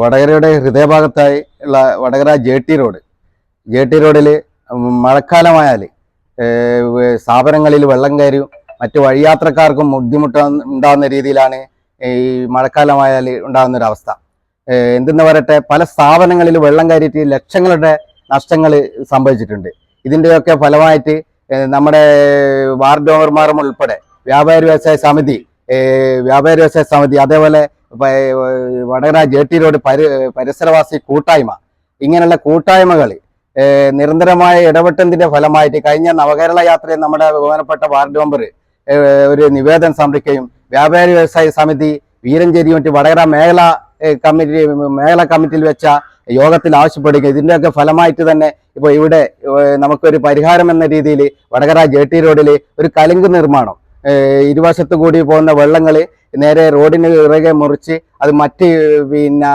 വടകരയുടെ ഹൃദയഭാഗത്തായി ഉള്ള Vadakara J T road. J T റോഡിൽ മഴക്കാലമായാൽ സ്ഥാപനങ്ങളിൽ വെള്ളം കയറിയും മറ്റു വഴിയാത്രക്കാർക്കും ബുദ്ധിമുട്ട് ഉണ്ടാകുന്ന രീതിയിലാണ് ഈ മഴക്കാലമായാൽ ഉണ്ടാകുന്ന ഒരു അവസ്ഥ ഏഹ് എന്തെന്ന് പറയട്ടെ പല സ്ഥാപനങ്ങളിൽ വെള്ളം കയറിയിട്ട് ലക്ഷങ്ങളുടെ നഷ്ടങ്ങൾ സംഭവിച്ചിട്ടുണ്ട്. ഇതിന്റെയൊക്കെ ഫലമായിട്ട് നമ്മുടെ വാർഡ് മെമ്പർമാരും ഉൾപ്പെടെ വ്യാപാരി വ്യവസായ സമിതി വ്യാപാരി വ്യവസായ സമിതി അതേപോലെ വടകര ജെ റോഡ് പരി പരിസരവാസി കൂട്ടായ്മ. ഇങ്ങനെയുള്ള കൂട്ടായ്മകൾ നിരന്തരമായ ഇടപെട്ടതിന്റെ ഫലമായിട്ട് കഴിഞ്ഞ നവകേരള യാത്രയിൽ നമ്മുടെ ബഹുമാനപ്പെട്ട വാർഡ് മെമ്പർ ഒരു നിവേദനം സമർപ്പിക്കുകയും വ്യാപാരി വ്യവസായ സമിതി വീരഞ്ചേരി മറ്റ് വടകര മേഖല കമ്മിറ്റി മേഖല കമ്മിറ്റിയിൽ വെച്ച യോഗത്തിൽ ആവശ്യപ്പെടുക ഇതിന്റെയൊക്കെ ഫലമായിട്ട് തന്നെ ഇപ്പോൾ ഇവിടെ നമുക്കൊരു പരിഹാരം എന്ന രീതിയിൽ വടകര ജെ ടി റോഡിൽ ഒരു കലുങ്ക് നിർമ്മാണം. ഇരുവശത്ത് കൂടി പോകുന്ന വെള്ളങ്ങൾ നേരെ റോഡിന് ഇറകെ മുറിച്ച് അത് മറ്റ് പിന്നെ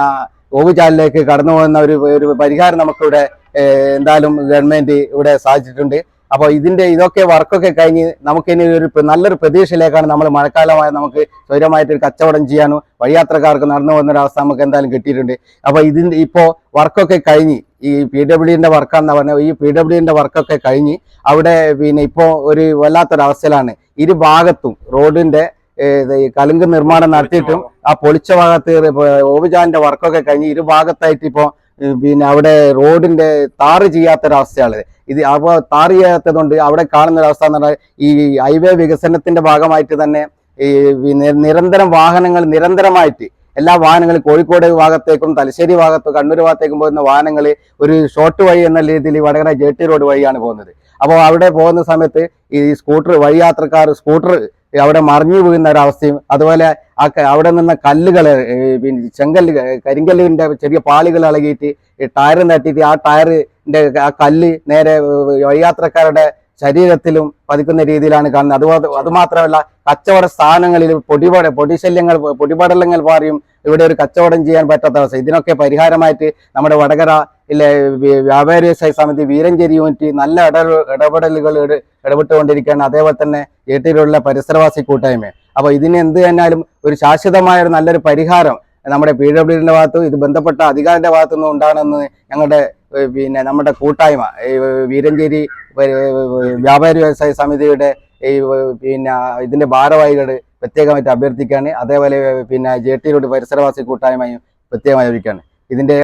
ഓവുചാലിലേക്ക് കടന്നു പോകുന്ന ഒരു ഒരു പരിഹാരം നമുക്കിവിടെ എന്തായാലും ഗവൺമെന്റ് ഇവിടെ സാധിച്ചിട്ടുണ്ട്. അപ്പോൾ ഇതിന്റെ ഇതൊക്കെ വർക്കൊക്കെ കഴിഞ്ഞ് നമുക്കിനി ഒരു നല്ലൊരു പ്രതീക്ഷയിലേക്കാണ് നമ്മൾ മഴക്കാലമായ നമുക്ക് സ്വൈരമായിട്ട് ഒരു കച്ചവടം ചെയ്യാനും വഴിയാത്രക്കാർക്ക് നടന്നു പോകുന്ന ഒരു നമുക്ക് എന്തായാലും കിട്ടിയിട്ടുണ്ട്. അപ്പോൾ ഇതിന്റെ ഇപ്പോൾ വർക്കൊക്കെ കഴിഞ്ഞ് ഈ പി ഡബ്ല്യുഡിന്റെ വർക്കാന്ന് പറഞ്ഞാൽ ഈ പി ഡബ്ല്യുഡിന്റെ വർക്കൊക്കെ കഴിഞ്ഞ് അവിടെ പിന്നെ ഇപ്പോൾ ഒരു വല്ലാത്തൊരവസ്ഥയിലാണ്. ഇരു ഭാഗത്തും റോഡിന്റെ ഈ കലുങ്ക് നിർമ്മാണം നടത്തിയിട്ടും ആ പൊളിച്ച ഭാഗത്ത് ഓബിജാന്റെ വർക്കൊക്കെ കഴിഞ്ഞ് ഇരു ഭാഗത്തായിട്ട് ഇപ്പോൾ പിന്നെ അവിടെ റോഡിന്റെ താറ് ചെയ്യാത്തൊരവസ്ഥയാണ് ഇത് അപ്പോൾ താറ് ചെയ്യാത്തതുകൊണ്ട് അവിടെ കാണുന്ന ഒരവസ്ഥ എന്ന് പറഞ്ഞാൽ ഈ ഹൈവേ വികസനത്തിന്റെ ഭാഗമായിട്ട് തന്നെ ഈ നിരന്തരം വാഹനങ്ങൾ നിരന്തരമായിട്ട് എല്ലാ വാഹനങ്ങളും കോഴിക്കോട് ഭാഗത്തേക്കും തലശ്ശേരി ഭാഗത്തും കണ്ണൂർ ഭാഗത്തേക്കും പോകുന്ന വാഹനങ്ങൾ ഒരു ഷോർട്ട് വഴി എന്ന രീതിയിൽ വടകര ജെ ടി റോഡ് വഴിയാണ് പോകുന്നത്. അപ്പോൾ അവിടെ പോകുന്ന സമയത്ത് ഈ സ്കൂട്ടർ വഴിയാത്രക്കാർ സ്കൂട്ടർ അവിടെ മറിഞ്ഞു വീഴുന്ന ഒരവസ്ഥയും അതുപോലെ ആ അവിടെ നിന്ന കല്ലുകൾ പിന്നെ ചെങ്കല്ല് കരിങ്കല്ലിന്റെ ചെറിയ പാളികൾ ഇളകിയിട്ട് ടയർ തട്ടിയിട്ട് ആ ടയറിന്റെ ആ കല്ല് നേരെ വഴിയാത്രക്കാരുടെ ശരീരത്തിലും പതിക്കുന്ന രീതിയിലാണ് കാണുന്നത്. അതുപോലെ അത് മാത്രമല്ല കച്ചവട സ്ഥാനങ്ങളിൽ പൊടിപട പൊടിശല്യങ്ങൾ പൊടിപടലങ്ങൾ പാറിയും ഇവിടെ ഒരു കച്ചവടം ചെയ്യാൻ പറ്റാത്ത അവസ്ഥ. ഇതിനൊക്കെ പരിഹാരമായിട്ട് നമ്മുടെ വടകര ഇല്ലേ വ്യ- വ്യാപാരി വ്യവസായ സമിതി വീരഞ്ചേരി യൂണിറ്റ് നല്ല ഇട ഇടപെടലുകൾ ഇടപെട്ടുകൊണ്ടിരിക്കുകയാണ്. അതേപോലെ തന്നെ ഏട്ടിലുള്ള പരിസരവാസി കൂട്ടായ്മ. അപ്പൊ ഇതിന് എന്ത് തന്നാലും ഒരു ശാശ്വതമായ ഒരു നല്ലൊരു പരിഹാരം നമ്മുടെ പി ഡബ്ല്യുഡിന്റെ ഭാഗത്തും ഇത് ബന്ധപ്പെട്ട അധികാരിന്റെ ഭാഗത്തു നിന്നും ഉണ്ടാകണമെന്ന് ഞങ്ങളുടെ പിന്നെ നമ്മുടെ കൂട്ടായ്മ വീരഞ്ചേരി വ്യാപാരി വ്യവസായ സമിതിയുടെ ഈ പിന്നെ ഇതിന്റെ ഭാരവാഹികൾ പ്രത്യേകമായിട്ട് അഭ്യർത്ഥിക്കുകയാണ്. അതേപോലെ പിന്നെ ജെ ടി റോഡ് പരിസരവാസി കൂട്ടായ്മയും പ്രത്യേകമായി അറിയിക്കുകയാണ് ഇതിന്റെ